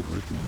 secret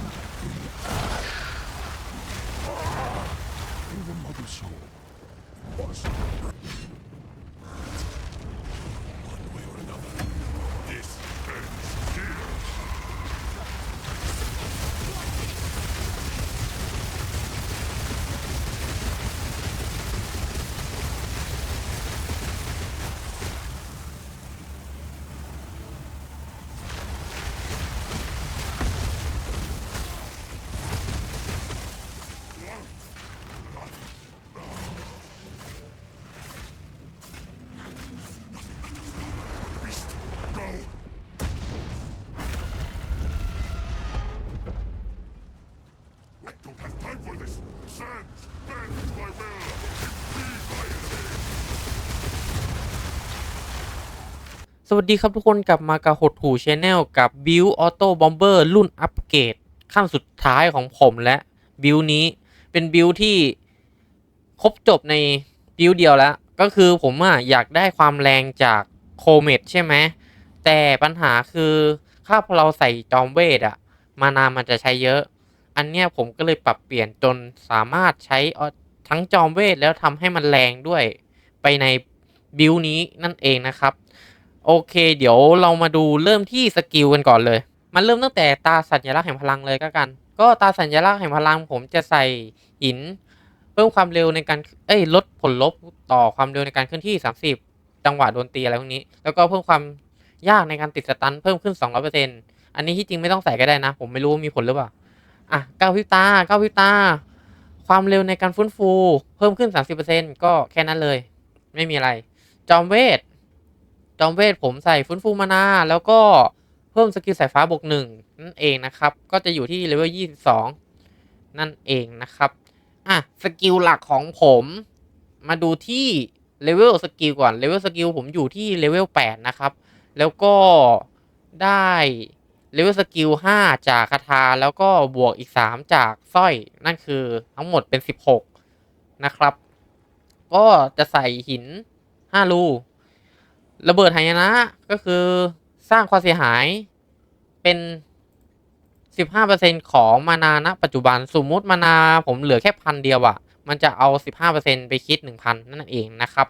วัสดีครับทุกคนกลับมากับหดหูชแนลกับบิวออโต้บอมเบอร์รุ่นอัปเกรดขั้นสุดท้ายของผมและ บิวนี้เป็นบิวที่ครบจบในบิวเดียวแล้ว ก็คือผมอะอยากได้ความแรงจากโคเมดใช่ไหมแต่ปัญหาคือถ้าพอเราใส่จอมเวทอะมานามันจะใช้เยอะ อันเนี้ยผมก็เลยปรับเปลี่ยนจนสามารถใช้ทั้งจอมเวทแล้วทำให้มันแรงด้วยไปในบิวนี้นั่นเองนะครับ โอเค เดี๋ยวเรามาดูเริ่มที่สกิลกันก่อนเลย มันเริ่มตั้งแต่ตาสัญลักษณ์แห่งพลังเลยก็กัน ก็ตาสัญลักษณ์แห่งพลังผมจะใส่หิน เพิ่มความเร็วในการ เอ้ยลดผลลบต่อความเร็วในการเคลื่อนที่ 30 จังหวะโดนตีอะไรพวกนี้ แล้วก็เพิ่มความยากในการติดสตันเพิ่มขึ้น 200%อันนี้ที่จริงไม่ต้องใส่ก็ได้นะ ผมไม่รู้มีผลหรือเปล่า อะก้าวพิบตาก้าวพิบตา ความเร็วในการฟื้นฟู เพิ่มขึ้น 30%ก็แค่นั้นเลย ไม่มีอะไร จอมเวท จอมเวทผมใส่ฟื้นฟูมานาแล้วก็เพิ่มสกิลสายฟ้าบวกหนึ่งนั่นเองนะครับ ก็จะอยู่ที่เลเวลยี่สิบสองนั่นเองนะครับ อะ สกิลหลักของผมมาดูที่เลเวลสกิลก่อนเลเวลสกิลผมอยู่ที่เลเวลแปดนะครับ แล้วก็ได้เลเวลสกิลห้าจากคาถาแล้วก็บวกอีกสามจากสร้อยนั่นคือทั้งหมดเป็นสิบหกนะครับ ก็จะใส่หินห้า ระเบิดหายนะก็คือสร้างความเสียหายเป็น 15%ของมานาณปัจจุบันสมมุติมานาผมเหลือแค่พันเดียวอะมันจะเอา 15%ไปคิด 1,000 นั่นเองนะครับ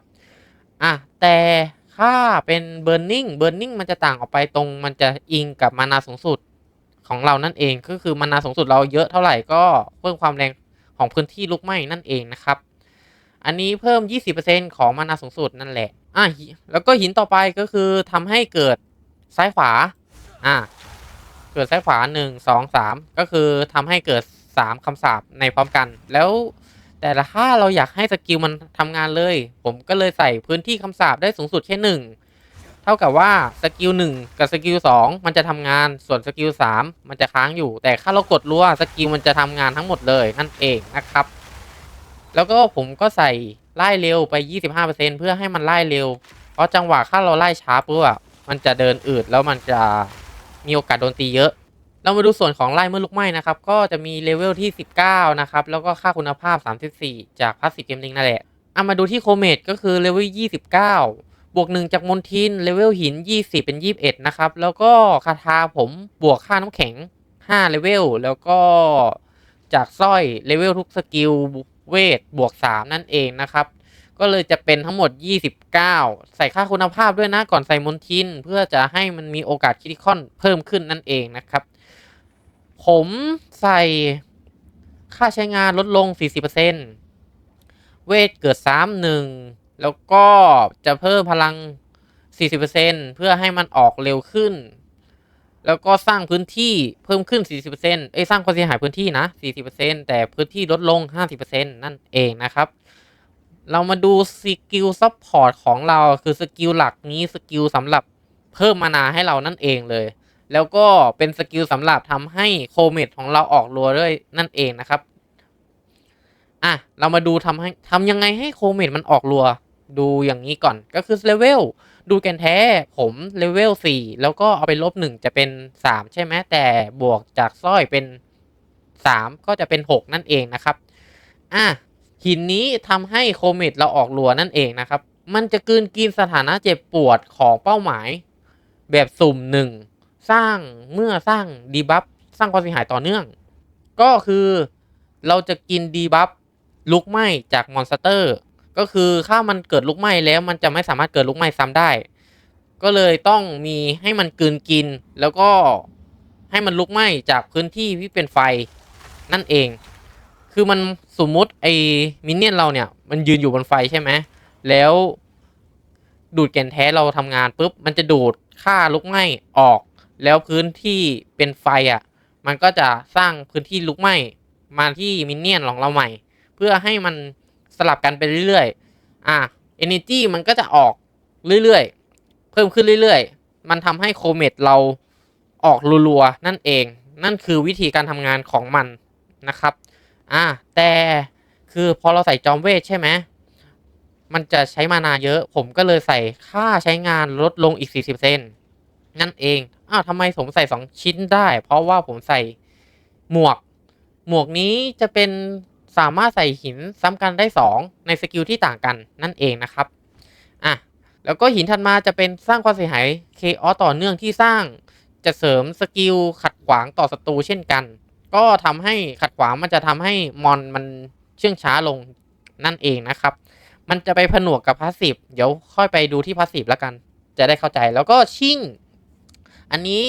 อะแต่ถ้าเป็น burning burning มันจะต่างออกไปตรงมันจะอิงกับมานาสูงสุดของเรานั่นเองก็คือมานาสูงสุดเราเยอะเท่าไหร่ก็เพิ่มความแรงของพื้นที่ลุกไหม้นั่นเองนะครับ อันนี้เพิ่ม 20%ของมานาสูงสุดนั่นแหละ อะแล้วก็หินต่อไปก็คือทำให้เกิดซ้ายขวา อะเกิดซ้ายขวาหนึ่งสองสามก็คือทำให้เกิดสามคำสาปในพร้อมกัน แล้วแต่ละถ้าเราอยากให้สกิลมันทำงานเลย ผมก็เลยใส่พื้นที่คำสาปได้สูงสุดแค่หนึ่งเท่ากับว่าสกิลหนึ่งกับสกิลสองมันจะทำงานส่วนสกิลสามมันจะค้างอยู่ แต่ถ้าเรากดรัวสกิลมันจะทำงานทั้งหมดเลยนั่นเองนะครับ แล้วก็ผมก็ใส่ ไล่เร็วไป 25%เพื่อให้มันไล่เร็ว เพราะจังหวะถ้าเราไล่ช้าปุ๊บอะมันจะเดินอืดแล้วมันจะมีโอกาสโดนตีเยอะ เรามาดูส่วนของไล่เมื่อลุกไหม้นะครับ ก็จะมีเลเวลที่ 19 นะครับ แล้วก็ค่าคุณภาพ 34 จากพาสซีฟเกมลิงนั่นแหละเอามาดูที่โคเมดก็คือเลเวล 29 บวก 1 จากมนทินเลเวลหิน 20 เป็น 21 นะครับ แล้วก็คาถาผมบวกค่าน้ำแข็ง 5 เลเวล แล้วก็จากสร้อยเลเวลทุกสกิล เวทบวก 3 นั่นเองนะครับ ก็เลยจะเป็นทั้งหมด 29 ใส่ค่าคุณภาพด้วยนะก่อนใส่มนทิน เพื่อจะให้มันมีโอกาสคิติคอนเพิ่มขึ้นนั่นเองนะครับ ผมใส่ค่าใช้งานลดลง 40%เวทเกิด 3 1 แล้วก็จะเพิ่มพลัง 40%เพื่อให้มันออกเร็วขึ้น แล้วก็สร้างพื้นที่เพิ่มขึ้น 40%เอ้ยสร้างความเสียหายพื้นที่นะ 40%แต่พื้นที่ลดลง 50%นั่นเองนะครับ เรามาดูสกิลซัพพอร์ตของเราคือสกิลหลักนี้สกิลสำหรับเพิ่มมานาให้เรานั่นเองเลย แล้วก็เป็นสกิลสำหรับทำให้โคเมดของเราออกรัวด้วยนั่นเองนะครับอะเรามาดูทำให้ทำยังไงให้โคเมดมันออกรัว ดูอย่างนี้ก่อนก็คือเลเวล ดูแกนแท้ผมเลเวล4แล้วก็เอาไปลบ 1 จะเป็น 3 ใช่ไหมแต่บวกจากสร้อยเป็น 3 ก็จะเป็น 6 นั่นเองนะครับ อะหินนี้ทำให้โคเมตเราออกรัวนั่นเองนะครับ มันจะกืนกินสถานะเจ็บปวดของเป้าหมายแบบสุ่มหนึ่งสร้างเมื่อสร้างดีบัฟสร้างความเสียหายต่อเนื่อง ก็คือเราจะกินดีบัฟลุกไหม้จากมอนสเตอร์ ก็คือถ้ามันเกิดลุกไหม้แล้วมันจะไม่สามารถเกิดลุกไหม้ซ้ำได้ ก็เลยต้องมีให้มันกืนกิน แล้วก็ให้มันลุกไหม้จากพื้นที่ที่เป็นไฟนั่นเอง คือมันสมมติไอ้มินเนี่ยนเราเนี่ย มันยืนอยู่บนไฟใช่ไหมแล้วดูดแก่นแท้เราทำงานปุ๊บมันจะดูดค่าลุกไหม้ออก แล้วพื้นที่เป็นไฟอะ มันก็จะสร้างพื้นที่ลุกไหม้มาที่มินเนี่ยนของเราใหม่ เพื่อให้มัน สลับกันไปเรื่อยๆ อะ energy มันก็จะออกเรื่อยๆ เพิ่มขึ้นเรื่อยๆ มันทำให้โคเมตเราออกรัวๆ นั่นเอง นั่นคือวิธีการทำงานของมันนะครับ อะ แต่คือพอเราใส่จอมเวทใช่ไหม มันจะใช้มานาเยอะ ผมก็เลยใส่ค่าใช้งานลดลงอีก 40เซนนั่นเอง อ้าวทำไมผมใส่ 2 ชิ้นได้ เพราะว่าผมใส่หมวก หมวกนี้จะเป็น สามารถใส่หินซ้ำกันได้ 2 ในสกิลที่ต่างกันนั่นเองนะครับอะแล้วก็หินถัดมาจะเป็นสร้างความเสียหายเคออต่อเนื่องที่สร้างจะเสริมสกิลขัดขวางต่อศัตรูเช่นกัน ก็ทำให้ขัดขวางมันจะทำให้มอนมันเชื่องช้าลงนั่นเองนะครับ มันจะไปผนวกกับพาสซีฟเดี๋ยวค่อยไปดูที่พาสซีฟแล้วกัน จะได้เข้าใจแล้วก็ชิ่ง อันนี้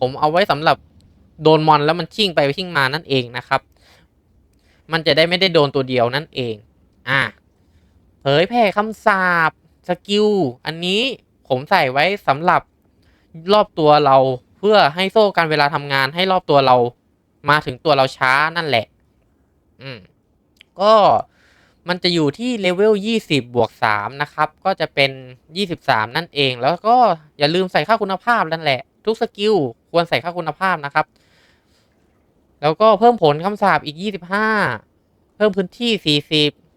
ผมเอาไว้สำหรับโดนมอนแล้วมันชิ่งไปชิ่งมานั่นเองนะครับ มันจะได้ไม่ได้โดนตัวเดียวนั่นเอง อะเผยแผ่คำสาปสกิล อันนี้ผมใส่ไว้สำหรับรอบตัวเราเพื่อให้โซ่การเวลาทำงานให้รอบตัวเรามาถึงตัวเราช้านั่นแหละ อืม ก็มันจะอยู่ที่เลเวล 20 บวก 3 นะครับ ก็จะเป็น 23 นั่นเอง แล้วก็อย่าลืมใส่ค่าคุณภาพนั่นแหละ ทุกสกิลควรใส่ค่าคุณภาพนะครับ แล้วก็เพิ่มผลคำสาปอีก 25 เพิ่มพื้นที่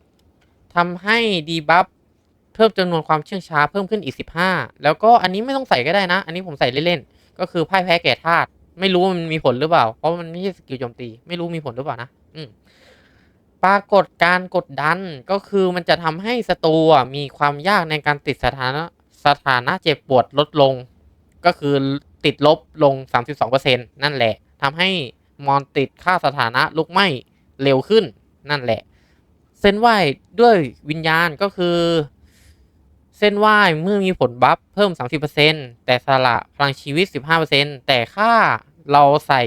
40ทำให้ดีบัฟเพิ่มจำนวนความเชื่องช้าเพิ่มขึ้นอีก 15 แล้วก็อันนี้ไม่ต้องใส่ก็ได้นะ อันนี้ผมใส่เล่นๆ ก็คือพ่ายแพ้แก่ธาตุ ไม่รู้มันมีผลหรือเปล่า เพราะมันไม่ใช่สกิลโจมตี ไม่รู้มีผลหรือเปล่านะ อืมปรากฏการกดดันก็คือมันจะทำให้ศัตรูมีความยากในการติดสถานะสถานะเจ็บปวดลดลง ก็คือติดลบลง 32%นั่นแหละทำให้ มอนติดค่าสถานะลุกไหม้เร็วขึ้นนั่นแหละ เส้นไหวด้วยวิญญาณก็คือ เส้นไหวเมื่อมีผลบัฟเพิ่ม 30%แต่สละพลังชีวิต 15%แต่ค่าเราใส่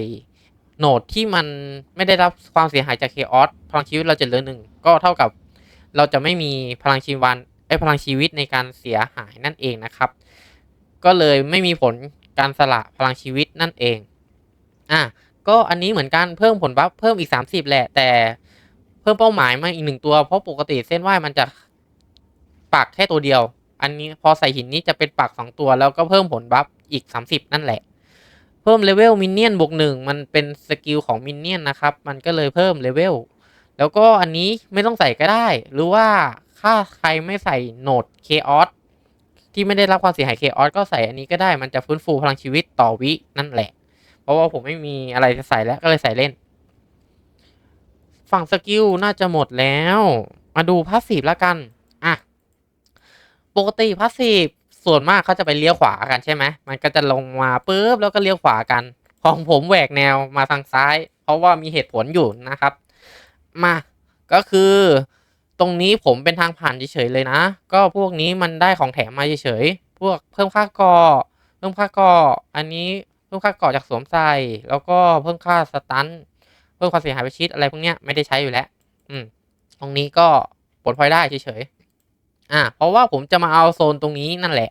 โหนดที่มันไม่ได้รับความเสียหายจากเคออสพลังชีวิตเราจะเหลือหนึ่งก็เท่ากับเราจะไม่มีพลังชีวันไอพลังชีวิตในการเสียหายนั่นเองนะครับ ก็เลยไม่มีผลการสละพลังชีวิตนั่นเองอะ ก็อันนี้เหมือนกันเพิ่มผลบัฟเพิ่มอีก 30 แหละ แต่เพิ่มเป้าหมายมาอีกหนึ่งตัว เพราะปกติเส้นไหวมันจะปักแค่ตัวเดียว อันนี้พอใส่หินนี้จะเป็นปักสองตัว แล้วก็เพิ่มผลบัฟอีก 30 นั่นแหละ เพิ่มเลเวลมินเนี่ยนบวกหนึ่งมันเป็นสกิลของมินเนี่ยนนะครับ มันก็เลยเพิ่มเลเวลแล้วก็อันนี้ไม่ต้องใส่ก็ได้ หรือว่าถ้าใครไม่ใส่โหนดเคออสที่ไม่ได้รับความเสียหายเคออสก็ใส่อันนี้ก็ได้มันจะฟื้นฟูพลังชีวิตต่อวินั่นแหละ เพราะว่าผมไม่มีอะไรจะใส่แล้วก็เลยใส่เล่น ฝั่งสกิลน่าจะหมดแล้ว มาดูพาสซีฟแล้วกัน อะ ปกติพาสซีฟส่วนมากเขาจะไปเลี้ยวขวากันใช่ไหม มันก็จะลงมาปุ๊บแล้วก็เลี้ยวขวากัน ของผมแหวกแนวมาทางซ้าย เพราะว่ามีเหตุผลอยู่นะครับ มาก็คือตรงนี้ผมเป็นทางผ่านเฉยๆเลยนะ ก็พวกนี้มันได้ของแถมมาเฉยๆ พวกเพิ่มค่าก่อ เพิ่มค่าก่อ อันนี้ เพิ่มค่าเก่อจากสวมใส่แล้วก็เพิ่มค่าสตันเพิ่มความเสียหายไปชิดอะไรพวกเนี้ยไม่ได้ใช้อยู่แล้วอืมตรงนี้ก็ปลดพลอยได้เฉยๆอ่าเพราะว่าผมจะมาเอาโซนตรงนี้นั่นแหละ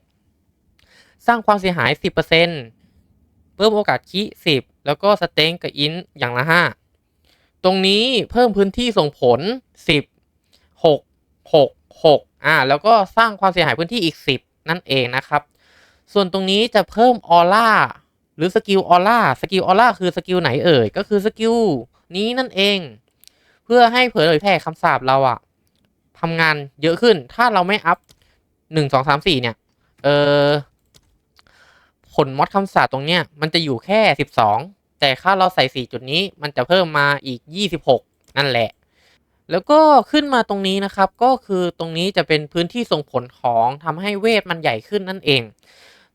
สร้างความเสียหาย 10%เพิ่มโอกาสคิ10 แล้วก็สเต็งกับอินอย่างละ 5 ตรงนี้เพิ่มพื้นที่ส่งผล 10 6 6 6อ่าแล้วก็สร้างความเสียหายพื้นที่อีก 10 นั่นเองนะครับ ส่วนตรงนี้จะเพิ่มออร่า หรือสกิลออร่าสกิลออร่าคือสกิลไหนเอ่ย ก็คือสกิลนี้นั่นเอง เพื่อให้เผยแผ่คำสาปเราอะทำงานเยอะขึ้น ถ้าเราไม่อัพหนึ่งสองสามสี่เนี่ย เออผลมอดคำสาปตรงเนี้ยมันจะอยู่แค่สิบสองแต่ถ้าเราใส่4จุดนี้มันจะเพิ่มมาอีก26นั่นแหละ แล้วก็ขึ้นมาตรงนี้นะครับ ก็คือตรงนี้จะเป็นพื้นที่ส่งผลของทำให้เวทมันใหญ่ขึ้นนั่นเอง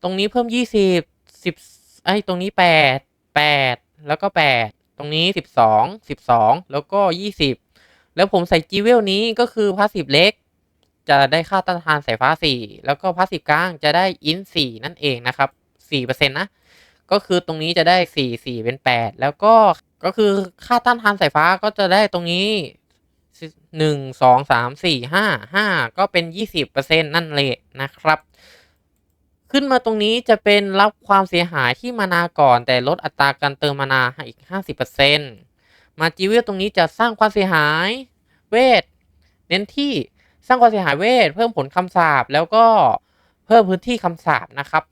ตรงนี้เพิ่ม20 10 ไอ้ตรงนี้8 8แล้วก็8ตรงนี้12 12แล้วก็20แล้วผมใส่จีเวลนี้ก็คือพาสซีเล็ก จะได้ค่าต้านทานสายฟ้า4แล้วก็พาสซีกลางจะได้อิน4นั่นเองนะครับ4%นะ ก็คือตรงนี้จะได้4 4เป็น8แล้วก็ก็คือค่าต้านทานสายฟ้าก็จะได้ตรงนี้1 2 3 4 5 5ก็เป็น20%นั่นเลยนะครับ ขึ้นมาตรงนี้จะเป็นรับความเสียหายที่มานาก่อน แต่ลดอัตราการเติมมานาให้อีก 50%มาจีเวลตรงนี้จะสร้างความเสียหายเวท เน้นที่สร้างความเสียหายเวท เพิ่มผลคำสาปแล้วก็เพิ่มพื้นที่คำสาปนะครับ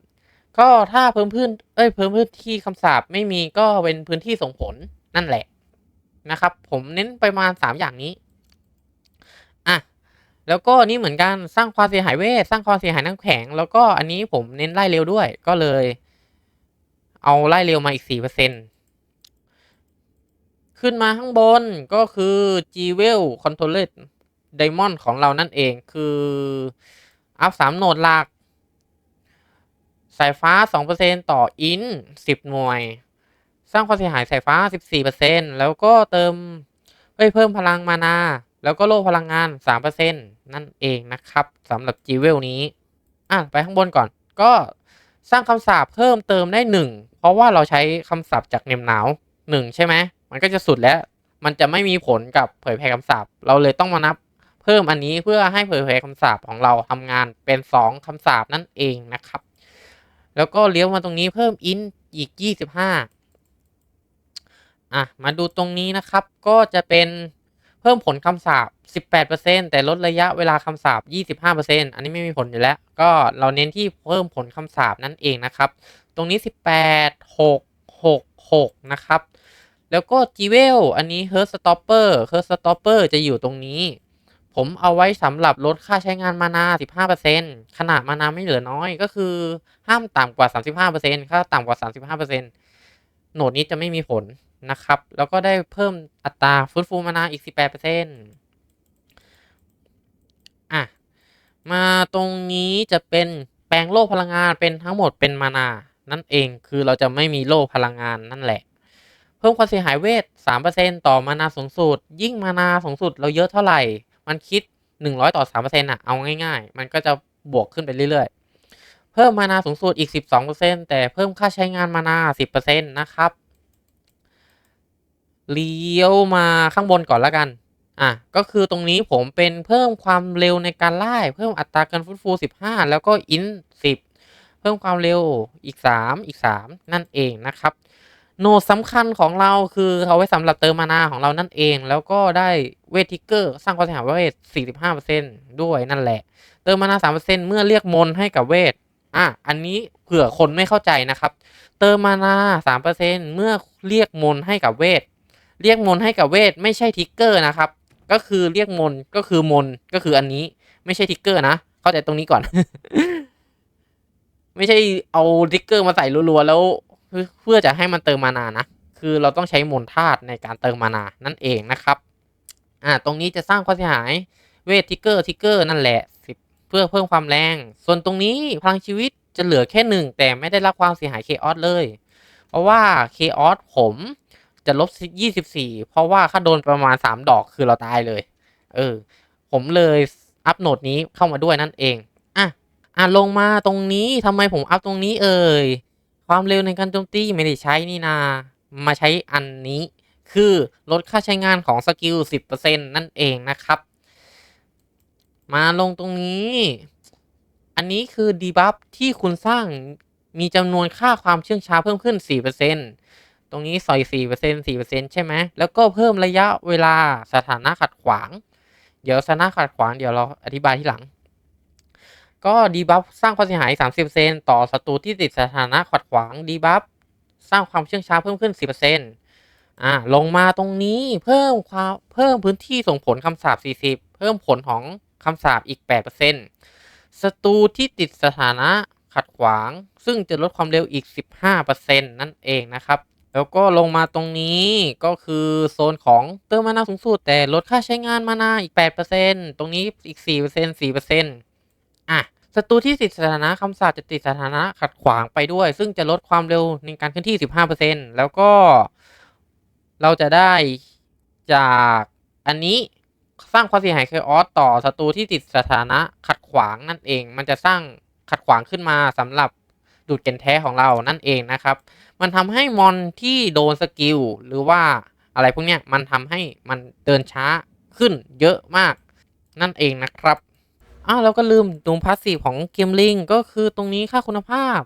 ก็ถ้าเพิ่มพื้นเอ้ยเพิ่มพื้นที่คำสาปไม่มีก็เป็นพื้นที่ส่งผลนั่นแหละนะครับ ผมเน้นไปมาณ 3 อย่างนี้ แล้วก็นี่เหมือนกันสร้างความเสียหายเวทสร้างความเสียหายน้ำแข็ง แล้วก็อันนี้ผมเน้นไล่เร็วด้วย ก็เลย เอาไล่เร็วมาอีกสี่เปอร์เซ็นขึ้นมาข้างบนก็คือ g w e l Controller Diamond ของเรานั่นเองคืออัพสามโหนดหลัก สายฟ้า 2%ต่ออิน10 หน่วย สร้างความเสียหายสายฟ้า 14%แล้วก็เติมเอ้ยเพิ่มพลังมานา แล้วก็โล่พลังงาน 3% นั่นเองนะครับสำหรับจีเวลนี้ อะไปข้างบนก่อน ก็สร้างคำสาปเพิ่มเติมได้ 1 เพราะว่าเราใช้คำสาปจากเนมหนาว1ใช่ไหมมันก็จะสุดแล้ว มันจะไม่มีผลกับเผยแพร่คำสาปเราเลยต้องมานับเพิ่มอันนี้เพื่อให้เผยแพร่คำสาปของเราทำงานเป็น 2คำสาปนั่นเองนะครับ แล้วก็เลี้ยวมาตรงนี้เพิ่มอินอีก 25อะมาดูตรงนี้นะครับก็จะเป็น พิ่มผลคำสาป18%แต่ลดระยะเวลาคำสาป25%อันนี้ไม่มีผลอยู่แล้ว ก็เราเน้นที่เพิ่มผลคำสาปนั่นเองนะครับ ตรงนี้ 18 6 6 6 นะครับ แล้วก็ g w e l อันนี้ h e r t Stopper h e r t Stopper จะอยู่ตรงนี้ ผมเอาไว้สำหรับลดค่าใช้งานมานา 15%ขนาดมานาไม่เหลือน้อยก็คือห้ามต่ำกว่า 35%ถ้าต่ำกว่า 35%โหนดนี้จะไม่มีผล นะครับ แล้วก็ได้เพิ่มอัตราฟื้นฟูมานาอีก 18%อะ มาตรงนี้จะเป็นแปลงโล่พลังงานเป็นทั้งหมดเป็นมานา นั่นเองคือเราจะไม่มีโล่พลังงานนั่นแหละ เพิ่มความเสียหายเวท 3%ต่อมานาสูงสุด ยิ่งมานาสูงสุดเราเยอะเท่าไหร่ มันคิด 100 ต่อ 3%อะ เอาง่ายๆ มันก็จะบวกขึ้นไปเรื่อยๆ เพิ่มมานาสูงสุดอีก 12%แต่เพิ่มค่าใช้งานมานา 10%นะครับ เลี้ยวมาข้างบนก่อนล้วกันอะก็คือตรงนี้ผมเป็นเพิ่มความเร็วในการไล่เพิ่มอัตราการฟื้นฟู 15 แล้วก็อิน 10 เพิ่มความเร็วอีก 3 อีก 3 นั่นเองนะครับ โนดสำคัญของเราคือเอาไว้สำหรับเติมมานาของเรานั่นเอง แล้วก็ได้เวททิกเกอร์ สร้างความเสียหายเวท 45%ด้วยนั่นแหละ เติมมานา 3%เมื่อเรียกมนให้กับเวทอะอันนี้เผื่อคนไม่เข้าใจนะครับ เติมมานา 3%เมื่อเรียกมนให้กับเวท เรียกมนให้กับเวทไม่ใช่ทิกเกอร์นะครับ ก็คือเรียกมนก็คือมนก็คืออันนี้ไม่ใช่ทิกเกอร์นะ เข้าใจตรงนี้ก่อน ไม่ใช่เอาทิกเกอร์มาใส่รัวๆแล้วเพื่อจะให้มันเติมมานานะ คือเราต้องใช้มนธาตุในการเติมมานานั่นเองนะครับ อ่า ตรงนี้จะสร้างความเสียหายเวททิกเกอร์ทิกเกอร์นั่นแหละเพื่อเพิ่มความแรง ส่วนตรงนี้พลังชีวิตจะเหลือแค่หนึ่งแต่ไม่ได้รับความเสียหายเคออสเลย เพราะว่าเคออสผม จะลบ24เพราะว่าถ้าโดนประมาณ3ดอกคือเราตายเลย เออ ผมเลยอัพโหนดนี้เข้ามาด้วยนั่นเอง อะ อะลงมาตรงนี้ทำไมผมอัพตรงนี้เอ่ย ความเร็วในการโจมตีไม่ได้ใช้นี่นา มาใช้อันนี้ คือลดค่าใช้งานของสกิล 10%นั่นเองนะครับ มาลงตรงนี้ อันนี้คือดีบัฟที่คุณสร้างมีจำนวนค่าความเชื่องช้าเพิ่มขึ้น 4% ตรงนี้ใส่4% 4%ใช่ไหมแล้วก็เพิ่มระยะเวลาสถานะขัดขวาง เดี๋ยวสถานะขัดขวางเดี๋ยวเราอธิบายที่หลัง ก็ดีบัฟสร้างความเสียหาย 30%ต่อศัตรูที่ติดสถานะขัดขวางดีบัฟสร้างความเชื่องช้าเพิ่มขึ้น 10%อ่าลงมาตรงนี้เพิ่มความเพิ่มพื้นที่ส่งผลคำสาป40 เพิ่มผลของคำสาปอีก 8%ศัตรูที่ติดสถานะขัดขวาง ซึ่งจะลดความเร็วอีก 15%นั่นเองนะครับ แล้วก็ลงมาตรงนี้ก็คือโซนของเติมมานาสูงสุดแต่ลดค่าใช้งานมานาอีก 8%ตรงนี้อีก 4% 4%อะศัตรูที่ติดสถานะคำสาปจะติดสถานะขัดขวางไปด้วย ซึ่งจะลดความเร็วในการเคลื่อนที่ 15%แล้วก็เราจะได้จากอันนี้สร้างความเสียหายเคออสต่อศัตรูที่ติดสถานะขัดขวางนั่นเอง มันจะสร้างขัดขวางขึ้นมาสำหรับ ดูดเกนแท้ของเรานั่นเองนะครับ มันทำให้มอนที่โดนสกิลหรือว่าอะไรพวกเนี้ยมันทำให้มันเดินช้าขึ้นเยอะมากนั่นเองนะครับอ้าวเราก็ลืมตรงพาสซีฟของเกมลิงก็คือตรงนี้ค่าคุณภาพ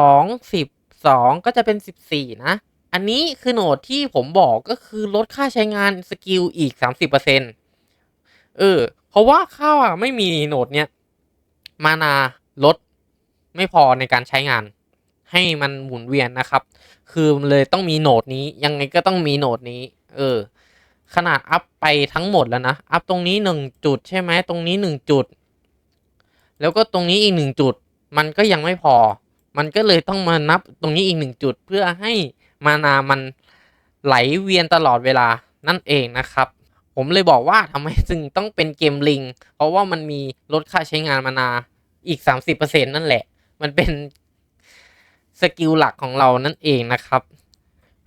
2 12 ก็จะเป็น 14 นะ อันนี้คือโหนดที่ผมบอกก็คือลดค่าใช้งานสกิลอีก 30%เออ เพราะว่าข้าวไม่มีโหนดเนี้ย มานาลด ไม่พอในการใช้งาน ให้มันหมุนเวียนนะครับ คือเลยต้องมีโหนดนี้ยังไงก็ต้องมีโหนดนี้ เออ ขนาดอัพไปทั้งหมดแล้วนะ อัพตรงนี้หนึ่งจุดใช่ไหมตรงนี้หนึ่งจุด แล้วก็ตรงนี้อีกหนึ่งจุด มันก็ยังไม่พอ มันก็เลยต้องมานับตรงนี้อีกหนึ่งจุด เพื่อให้มานามันไหลเวียนตลอดเวลานั่นเองนะครับ ผมเลยบอกว่าทำไมจึงต้องเป็นเกมลิง เพราะว่ามันมีลดค่าใช้งานมานาอีก 30%นั่นแหละ มันเป็นสกิลหลักของเรานั่นเองนะครับ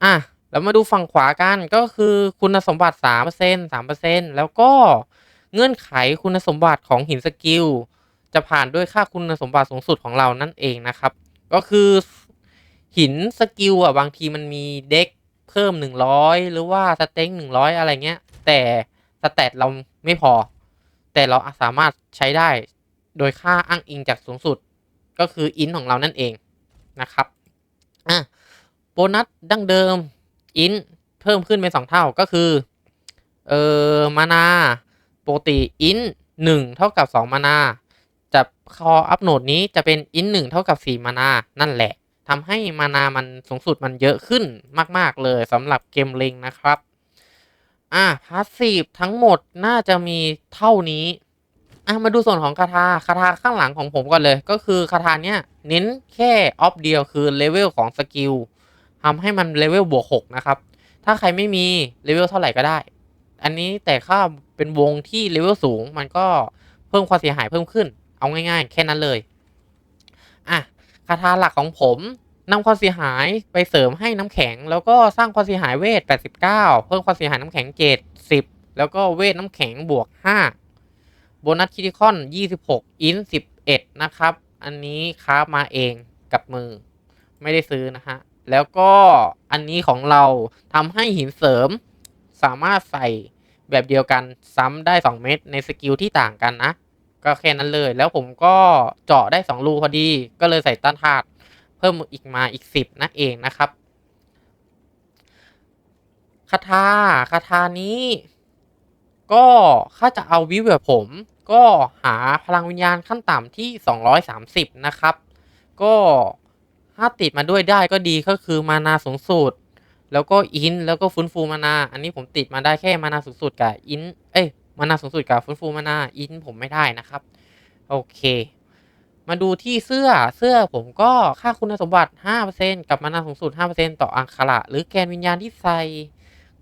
อะแล้วมาดูฝั่งขวากันก็คือคุณสมบัติ 3% 3%แล้วก็เงื่อนไขคุณสมบัติของหินสกิล จะผ่านด้วยค่าคุณสมบัติสูงสุดของเรานั่นเองนะครับ ก็คือหินสกิลอะบางทีมันมีเด็กเพิ่ม 100 หรือว่าสเต็ง100 อะไรเงี้ย แต่สแตทเราไม่พอ แต่เราสามารถใช้ได้โดยค่าอ้างอิงจากสูงสุด ก็คืออินของเรานั่นเองนะครับอะโบนัสดั้งเดิมอินเพิ่มขึ้นเป็น2เท่าก็คือเออมานาปกติอินหนึ่งเท่ากับ 2 มานาจะคออัพโหนดนี้จะเป็นอินหนึ่งเท่ากับ 4 มานานั่นแหละทำให้มานามันสูงสุดมันเยอะขึ้นมาก ๆ เลยสำหรับเกมเลงนะครับ อะพาสซีฟทั้งหมดน่าจะมีเท่านี้ อะมาดูส่วนของคาถาคาถาข้างหลังของผมก่อนเลย ก็คือคาถาเนี้ยเน้นแค่ออฟเดียวคือเลเวลของสกิลทำให้มันเลเวลบวก6นะครับ ถ้าใครไม่มีเลเวลเท่าไหร่ก็ได้ อันนี้แต่ค่าเป็นวงที่เลเวลสูง มันก็เพิ่มความเสียหายเพิ่มขึ้น เอาง่ายๆ แค่นั้นเลย อะคาถาหลักของผมนำความเสียหายไปเสริมให้น้ำแข็ง แล้วก็สร้างความเสียหายเวท 89 เพิ่มความเสียหายน้ำแข็ง7 10 แล้วก็เวทน้ำแข็งบวก 5 โบนัสคิติคอน26 อิน11 นะครับ อันนี้ครามาเองกับมือ ไม่ได้ซื้อนะฮะ แล้วก็อันนี้ของเราทำให้หินเสริมสามารถใส่แบบเดียวกันซ้ำได้ 2 เม็ดในสกิลที่ต่างกันนะ ก็แค่นั้นเลย แล้วผมก็เจาะได้2รูพอดี ก็เลยใส่ต้านธาตุเพิ่มอีกมาอีก 10 นั่นเองนะครับคาถาคาถานี้ ก็ถ้าจะเอาวิวแบบผม ก็หาพลังวิญญาณขั้นต่ำที่ 230 นะครับ ก็ถ้าติดมาด้วยได้ก็ดีก็คือมานาสูงสุด แล้วก็อินแล้วก็ฟื้นฟูมานา อันนี้ผมติดมาได้แค่มานาสูงสุดกับอินเอ้ยมานาสูงสุดกับฟื้นฟูมานาอินผมไม่ได้นะครับ โอเค มาดูที่เสื้อเสื้อผมก็ค่าคุณสมบัติ 5%กับมานาสูงสุด 5%ต่ออังคาระ หรือแกนวิญญาณที่ใส่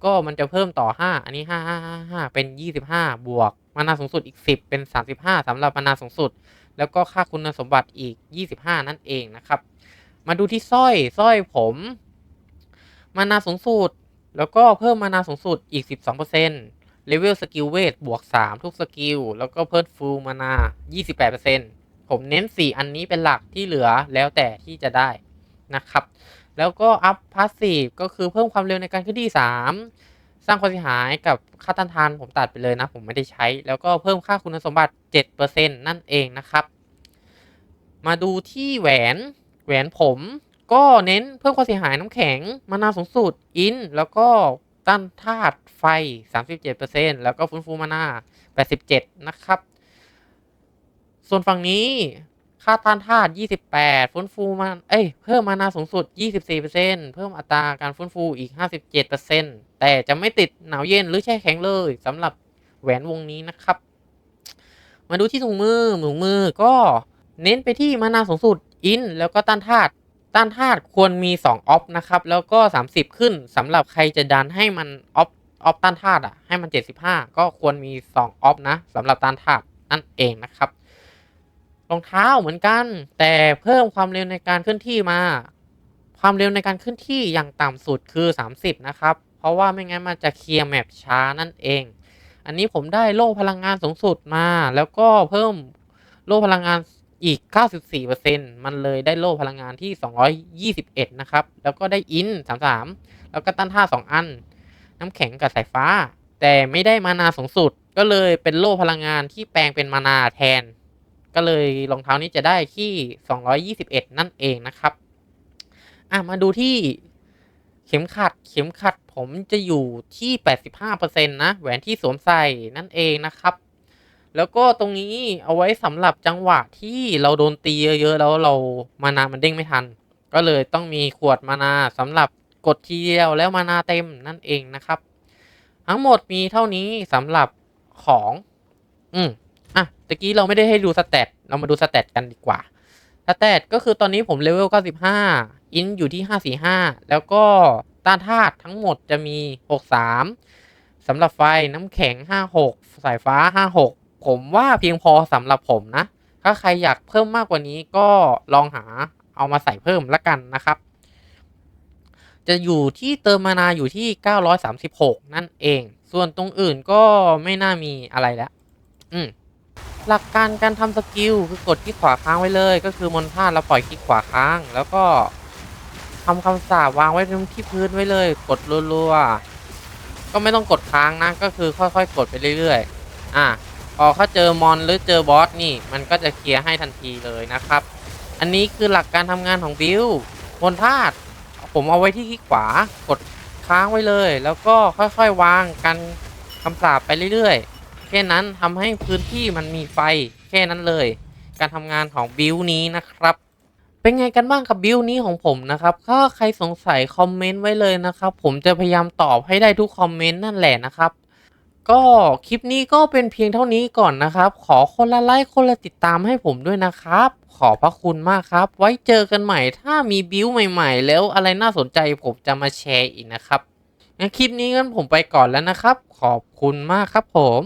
ก็มันจะเพิ่มต่อ 5 อันนี้ 5 5 5 5 เป็น 25 บวก มานาสูงสุดอีก 10 เป็น 35สำหรับมานาสูงสุด แล้วก็ค่าคุณสมบัติอีก 25 นั่นเองนะครับ มาดูที่สร้อยสร้อยผม มานาสูงสุด แล้วก็เพิ่มมานาสูงสุดอีก 12%เลเวลสกิลเวทบวก 3 ทุกสกิล แล้วก็เพิ่มฟูลมานา 28%ผมเน้น 4 อันนี้เป็นหลักที่เหลือแล้วแต่ที่จะได้นะครับ แล้วก็อัพพาสซีฟก็คือเพิ่มความเร็วในการเคลื่อนที่ 3 สร้างความเสียหายกับค่าต้านทานผมตัดไปเลยนะ ผมไม่ได้ใช้ แล้วก็เพิ่มค่าคุณสมบัติ 7%นั่นเองนะครับ มาดูที่แหวนแหวนผมก็เน้นเพิ่มความเสียหายน้ำแข็งมานาสูงสุดอิน แล้วก็ต้านธาตุไฟ 37%แล้วก็ฟื้นฟูมานา87 นะครับ ส่วนฝั่งนี้ ค่าต้านธาตุ28 ฟื้นฟูมาเอ้ย เพิ่มมานาสูงสุด 24%เพิ่มอัตราการฟื้นฟูอีก 57%แต่จะไม่ติดหนาวเย็นหรือแช่แข็งเลยสำหรับแหวนวงนี้นะครับ มาดูที่ถุงมือถุงมือก็เน้นไปที่มานาสูงสุดอิน แล้วก็ต้านธาตุต้านธาตุควรมี 2 ออฟนะครับ แล้วก็ 30 ขึ้นสำหรับใครจะดันให้มันออฟออฟต้านธาตุอะให้มัน 75 ก็ควรมี 2 ออฟนะสำหรับต้านธาตุนั่นเองนะครับ รองเท้าเหมือนกัน แต่เพิ่มความเร็วในการเคลื่อนที่มา ความเร็วในการเคลื่อนที่อย่างต่ำสุดคือ 30 นะครับ เพราะว่าไม่งั้นมันจะเคลียร์แมปช้านั่นเอง อันนี้ผมได้โล่พลังงานสูงสุดมา แล้วก็เพิ่มโล่พลังงานอีก 94%มันเลยได้โล่พลังงานที่ 221 นะครับ แล้วก็ได้อิน 33 แล้วก็ตั้นท่า 2 อัน น้ำแข็งกับสายฟ้า แต่ไม่ได้มานาสูงสุด ก็เลยเป็นโล่พลังงานที่แปลงเป็นมานาแทน ก็เลยรองเท้านี้จะได้ที่221 นั่นเองนะครับอะมาดูที่เข็มขัด เข็มขัดผมจะอยู่ที่ 85%นะ แหวนที่สวมใส่นั่นเองนะครับ แล้วก็ตรงนี้เอาไว้สำหรับจังหวะที่เราโดนตีเยอะๆ แล้วเรามานามันเด้งไม่ทัน ก็เลยต้องมีขวดมานาสำหรับกดทีเดียวแล้วมานาเต็มนั่นเองนะครับ ทั้งหมดมีเท่านี้สำหรับของ อืม อะตะกี้เราไม่ได้ให้ดูสเตตเรามาดูสเตตกันดีกว่าสเตตก็คือตอนนี้ผมเลเวล 95 อินอยู่ที่ 545 แล้วก็ต้านธาตุทั้งหมดจะมี 63สำหรับไฟน้ำแข็ง 56 สายฟ้า 56 ผมว่าเพียงพอสำหรับผมนะ ถ้าใครอยากเพิ่มมากกว่านี้ก็ลองหาเอามาใส่เพิ่มละกันนะครับ จะอยู่ที่เติมมานาอยู่ที่ 936 นั่นเอง ส่วนตรงอื่นก็ไม่น่ามีอะไรแล้ว อืม หลักการการทำสกิลคือกดคลิกขวาค้างไว้เลย ก็คือมนท่าเราปล่อยคลิกขวาค้าง แล้วก็ทำคำสาปวางไว้ที่พื้นไว้เลย กดรัวๆก็ไม่ต้องกดค้างนะ ก็คือค่อยๆ กดไปเรื่อยๆ อะพอเขาเจอมอนหรือเจอบอสนี่ มันก็จะเคลียร์ให้ทันทีเลยนะครับ อันนี้คือหลักการทำงานของบิลบนธาตุผมเอาไว้ที่คลิกขวากดค้างไว้เลย แล้วก็ค่อยๆวางกันคำสาปไปเรื่อยๆ ค่นั้นทำให้พื้นที่มันมีไฟแค่นั้นเลย การทำงานของบิลนี้นะครับเป็นไงกันบ้างกับบิลนี้ของผมนะครับถ้าใครสงสัยคอมเมนต์ไว้เลยนะครับ ผมจะพยายามตอบให้ได้ทุกคอมเมนต์นั่นแหละนะครับ ก็คลิปนี้ก็เป็นเพียงเท่านี้ก่อนนะครับ ขอคนละไลค์คนละติดตามให้ผมด้วยนะครับ ขอบพระคุณมากครับ ไว้เจอกันใหม่ ถ้ามีบิวใหม่ ๆ แล้วอะไรน่าสนใจผมจะมาแชร์อีกนะครับงั้นคลิปนี้งั้นผมไปก่อนแล้วนะครับ ขอบคุณมากครับผม